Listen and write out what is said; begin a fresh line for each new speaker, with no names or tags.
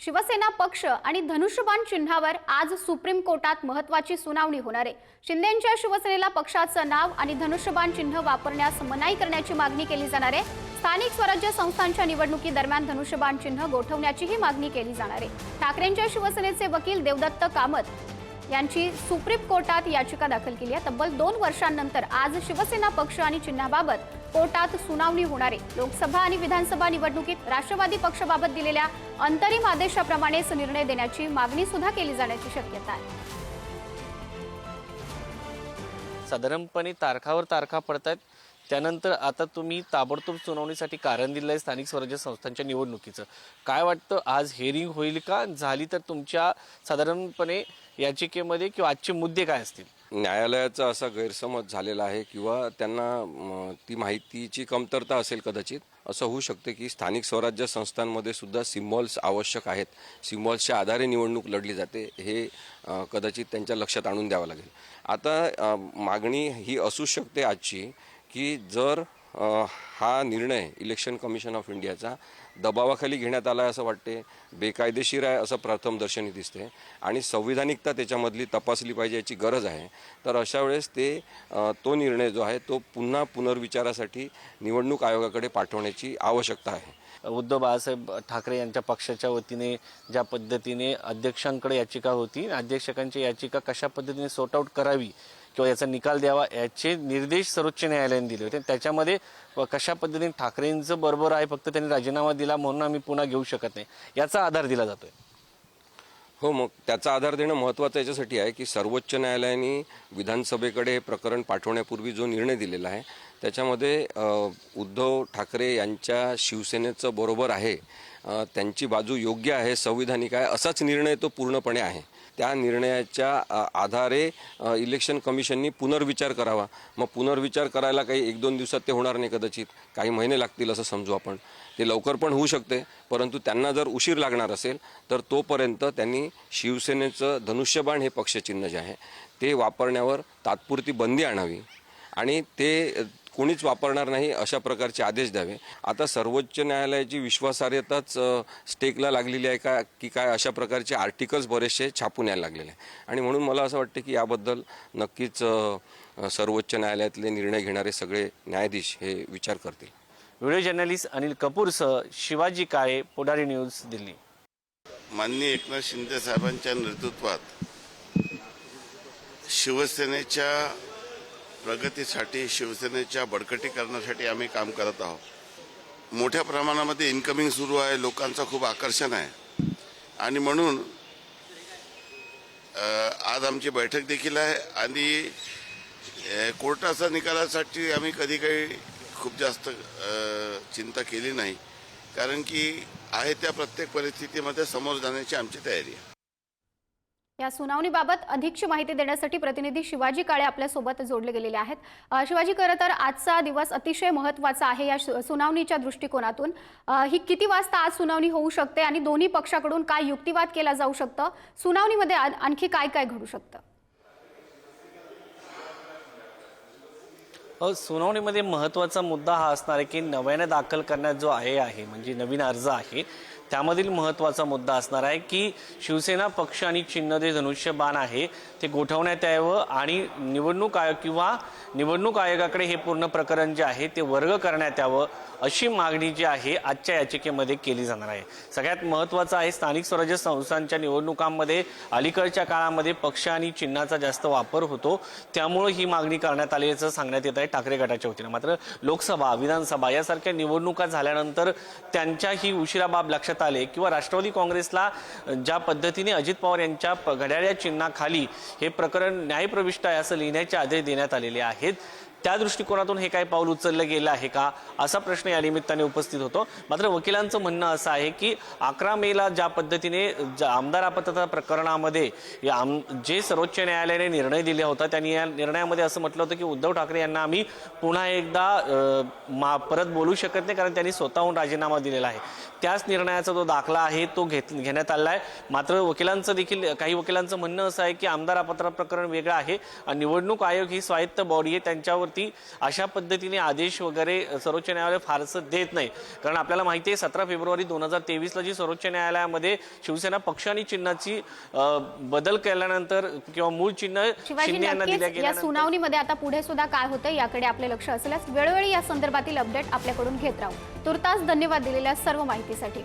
शिवसेना पक्ष आणि धनुष्यबाण चिन्हावर आज सुप्रीम कोर्टात महत्वाची सुनावणी होणार आहे. शिंदेच्या शिवसेनेला पक्षाचं नाव आणि धनुष्यबाण चिन्ह वापरण्यास मनाई करण्याची मागणी केली जाणार आहे. स्थानिक स्वराज्य संस्थांच्या निवडणुकीदरम्यान धनुष्यबाण चिन्ह गोठवण्याचीही मागणी केली जाणार आहे. ठाकरेंच्या शिवसेनेचे वकील देवदत्त कामत यांची सुप्रीम कोर्टात याचिका दाखल केली आहे. तब्बल दोन वर्षांनंतर आज शिवसेना पक्ष आणि चिन्हाबाबत कोर्टात सुनावणी होणार आहे. लोकसभा आणि विधानसभा निवडणुकीत राष्ट्रवादी पक्षाबाबत दिलेल्या अंतरिम आदेशाप्रमाणेच निर्णय देण्याची मागणी सुद्धा केली जाण्याची शक्यता आहे.
साधारणपणे तारखावर तारखा पडतात त्यानंतर आता तुम्ही ताबडतोब सुनावणीसाठी कारण दिलं आहे स्थानिक स्वराज्य संस्थांच्या निवडणुकीचं. काय वाटतं आज हेरिंग होईल का? झाली तर तुमच्या साधारणपणे याचिकेमध्ये किंवा आजचे मुद्दे काय असतील?
न्यायालयाचा असा गैरसमज झालेला आहे किंवा त्यांना ती माहितीची कमतरता असेल कदाचित असं होऊ शकते की स्थानिक स्वराज्य संस्थांमध्ये सुद्धा सिम्बॉल्स आवश्यक आहेत. सिम्बॉल्सच्या आधारे निवडणूक लढली जाते हे कदाचित त्यांच्या लक्षात आणून द्यावं लागेल. आता मागणी ही असू शकते आजची की जर हा निर्णय इलेक्शन कमिशन ऑफ इंडियाचा दबावाखाली घेण्यात आला आहे असं वाटते बेकायदेशीर आहे असं प्रथमदर्शनी दिसते आणि संविधानिकता त्याच्यामधली तपासली पाहिजे याची गरज आहे तर अशा वेळेस ते तो निर्णय जो आहे तो पुन्हा पुनर्विचारासाठी निवडणूक आयोगाकडे पाठवण्याची आवश्यकता आहे.
उद्धव बाळासाहेब ठाकरे यांच्या पक्षाच्या वतीने ज्या पद्धतीने अध्यक्षांकडे याचिका होती अध्यक्षकांची याचिका कशा पद्धतीने सॉर्ट आऊट करावी किंवा याचा निकाल द्यावा याचे निर्देश सर्वोच्च न्यायालयाने दिले होते. त्याच्यामध्ये कशा पद्धतीने ठाकरेंचं बरोबर आहे फक्त त्यांनी राजीनामा दिला म्हणून आम्ही पुन्हा घेऊ शकत नाही याचा आधार दिला जातोय.
हो मग त्याचा आधार देणं महत्त्वाचं याच्यासाठी आहे की सर्वोच्च न्यायालयाने विधानसभेकडे हे प्रकरण पाठवण्यापूर्वी जो निर्णय दिलेला आहे त्याच्यामध्ये उद्धव ठाकरे यांच्या शिवसेनेचं बरोबर आहे त्यांची बाजू योग्य आहे संविधानिक आहे असाच निर्णय तो पूर्णपणे आहे. त्या निर्णयाच्या आधारे इलेक्शन कमिशननी पुनर्विचार करावा. मग पुनर्विचार करायला काही एक दोन दिवसात ते होणार नाही कदाचित. काही महिने लागतील असं समजू आपण. ते लवकर पण होऊ शकते परंतु त्यांना जर उशीर लागणार असेल तर तोपर्यंत त्यांनी शिवसेनेचं धनुष्यबाण हे पक्षचिन्ह जे आहे ते वापरण्यावर तात्पुरती बंदी आणावी. आणि ते कोणीच वापरणार नाही अशा प्रकारचे आदेश द्यावे. आता सर्वोच्च न्यायालयाची विश्वासार्हताच स्टेकला लागलेली आहे का की काय अशा प्रकारचे आर्टिकल्स बरेचसे छापून यायला लागलेले आहे आणि म्हणून मला असं वाटतं की याबद्दल नक्कीच सर्वोच्च न्यायालयातले निर्णय घेणारे सगळे न्यायाधीश हे विचार करतील.
व्हिडिओ जर्नलिस्ट अनिल कपूरसह शिवाजी काळे पुढारी न्यूज दिल्ली.
माननीय एकनाथ शिंदे साहेबांच्या नेतृत्वात शिवसेनेच्या प्रगतीसाठी शिवसेनेच्या बळकटीकरणासाठी आम्ही काम करत आहोत. मोठ्या प्रमाणामध्ये इन्कमिंग सुरू आहे लोकांचं खूप आकर्षण आहे. आणि म्हणून आज आमची बैठक देखील आहे आणि कोर्टाचा निकालासाठी आम्ही कधी काही खूप जास्त चिंता केली नाही. कारण की आहे त्या प्रत्येक परिस्थितीमध्ये समोर जाण्याची आमची तयारी आहे.
या सुनावणीबाबत अधिकची माहिती देण्यासाठी प्रतिनिधी शिवाजी काळे आपल्यासोबत जोडले गेलेले आहेत. शिवाजी खरं तर आजचा दिवस अतिशय महत्त्वाचा आहे या सुनावणीच्या दृष्टिकोनातून. ही किती वाजता आज सुनावणी होऊ शकते आणि दोन्ही पक्षाकडून काय युक्तिवाद केला जाऊ शकतं? सुनावणीमध्ये आणखी काय काय घडू शकतं?
सुनावणीमध्ये महत्त्वाचा मुद्दा हा असणार आहे की नव्याने दाखल करण्यात जो आहे आहे म्हणजे नवीन अर्ज आहे त्यामधील महत्त्वाचा मुद्दा असणार आहे की शिवसेना पक्ष आणि चिन्ह जे धनुष्यबाण आहे ते गोठवण्यात यावं आणि निवडणूक आयोग किंवा निवडणूक आयोगाकडे हे पूर्ण प्रकरण जे आहे ते वर्ग करण्यात यावं अशी मागणी जी आहे आजच्या याचिकेमध्ये केली जाणार आहे. सगळ्यात महत्त्वाचं आहे स्थानिक स्वराज्य संस्थांच्या निवडणुकांमध्ये अलीकडच्या काळामध्ये पक्ष आणि चिन्हाचा जास्त वापर होतो. त्यामुळे ही मागणी करण्यात आल्याचं सांगण्यात येत आहे ठाकरे गटाच्या वतीनं. मात्र लोकसभा विधानसभा यासारख्या निवडणुका झाल्यानंतर त्यांच्या ही उशिरा बाब करण्यात आले किंवा राष्ट्रवादी काँग्रेसला ज्या पद्धतीने अजित पवार यांच्या घड्याळ्या चिन्हाखाली हे प्रकरण न्यायप्रविष्ट आहे असं लिहिण्याचे आदेश देण्यात आलेले आहेत. त्या दृष्टिकोनातून हे काय पाऊल उचललं गेलं आहे का? असा प्रश्न या निमित्ताने उपस्थित होतो. मात्र वकिलांचं म्हणणं असं आहे की अकरा मेला ज्या पद्धतीने आमदार आपत्ता प्रकरणामध्ये या आम जे सर्वोच्च न्यायालयाने निर्णय दिला होता त्यांनी या निर्णयामध्ये असं म्हटलं होतं की उद्धव ठाकरे यांना आम्ही पुन्हा एकदा मा परत बोलू शकत नाही कारण त्यांनी स्वतःहून राजीनामा दिलेला आहे. त्याच निर्णयाचा जो दाखला आहे तो घेत घेण्यात आला आहे. मात्र वकिलांचं देखील काही वकिलांचं म्हणणं असं आहे की आमदार आपत्ता प्रकरण वेगळं आहे. आणि निवडणूक आयोग ही स्वायत्त बॉडी आहे. त्यांच्यावर चिन्हावरती अशा पद्धतीने आदेश वगैरे सर्वोच्च न्यायालय फारसं देत नाही. कारण आपल्याला माहिती आहे सतरा फेब्रुवारी दोन हजार तेवीसला जी सर्वोच्च न्यायालयामध्ये शिवसेना पक्ष आणि चिन्हाची बदल केल्यानंतर किंवा मूळ चिन्ह
या सुनावणीमध्ये आता पुढे सुद्धा काय होतं याकडे आपले लक्ष असल्यास वेळोवेळी या संदर्भातील अपडेट आपल्याकडून घेत राहू. तुर्तास धन्यवाद दिलेल्या सर्व माहितीसाठी.